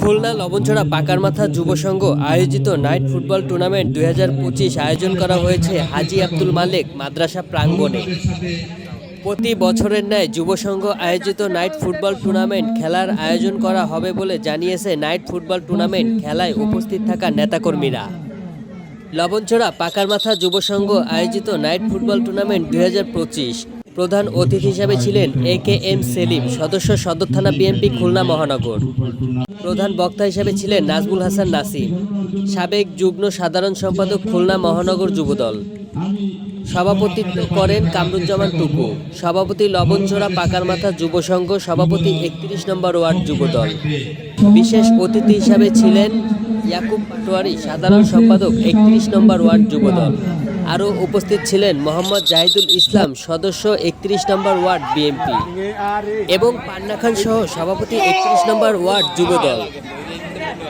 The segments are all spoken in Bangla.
খুলনা লবণছড়া পাকারমাথা যুব সংঘ আয়োজিত নাইট ফুটবল টুর্নামেন্ট দুই হাজার পঁচিশ আয়োজন করা হয়েছে হাজি আব্দুল মালিক মাদ্রাসা প্রাঙ্গণে। প্রতি বছরের ন্যায় যুব সংঘ আয়োজিত নাইট ফুটবল টুর্নামেন্ট খেলার আয়োজন করা হবে বলে জানিয়েছে নাইট ফুটবল টুর্নামেন্ট খেলায় উপস্থিত থাকা নেতাকর্মীরা। লবণছড়া পাকারমাথা যুব সংঘ আয়োজিত নাইট ফুটবল টুর্নামেন্ট দুই হাজার পঁচিশ প্রধান অতিথি হিসাবে ছিলেন এ কে এম সেলিম, সদস্য সদর থানা বিএনপি খুলনা মহানগর। প্রধান বক্তা হিসেবে ছিলেন নাজমুল হাসান নাসিম সাবেক যুগ্ম সাধারণ সম্পাদক খুলনা মহানগর যুবদল। সভাপতিত্ব করেন কামরুজ্জামান টুকু, সভাপতি লবণঝোড়া পাকারমাথা যুব সংঘ, সভাপতি একত্রিশ নম্বর ওয়ার্ড যুবদল। বিশেষ অতিথি হিসাবে ছিলেন ইয়াকুব পাটোয়ারি, সাধারণ সম্পাদক একত্রিশ নম্বর ওয়ার্ড যুবদল। আরও উপস্থিত ছিলেন মোহাম্মদ জাহিদুল ইসলাম, সদস্য একত্রিশ নম্বর ওয়ার্ড বিএনপি এবং পান্না খান সহ সভাপতি একত্রিশ নম্বর ওয়ার্ড যুবদল।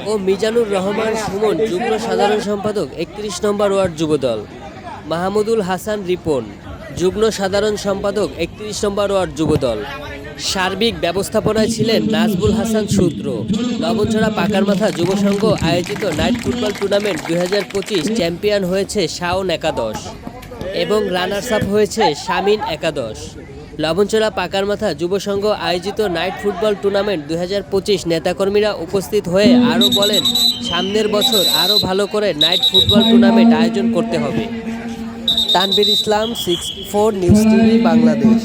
ও মিজানুর রহমান সুমন, যুগ্ম সাধারণ সম্পাদক, একত্রিশ নম্বর ওয়ার্ড যুবদল। মাহমুদুল হাসান রিপন। যুগ্ম সাধারণ সম্পাদক একত্রিশ নম্বর ওয়ার্ড যুবদল। সার্বিক ব্যবস্থাপনায় ছিলেন নাজবুল হাসান সূত্র। লবণছড়া পাকারমাথা যুব সংঘ আয়োজিত নাইট ফুটবল টুর্নামেন্ট দু হাজার পঁচিশ চ্যাম্পিয়ন হয়েছে শাওন একাদশ এবং রানার্স আপ হয়েছে শামিন একাদশ। লবণচড়া পাকারমাথা যুব সংঘ আয়োজিত নাইট ফুটবল টুর্নামেন্ট দু হাজার পঁচিশ নেতাকর্মীরা উপস্থিত হয়ে আরও বলেন, সামনের বছর আরও ভালো করে নাইট ফুটবল টুর্নামেন্ট আয়োজন করতে হবে। Tanvir Islam sixty four news TV Bangladesh.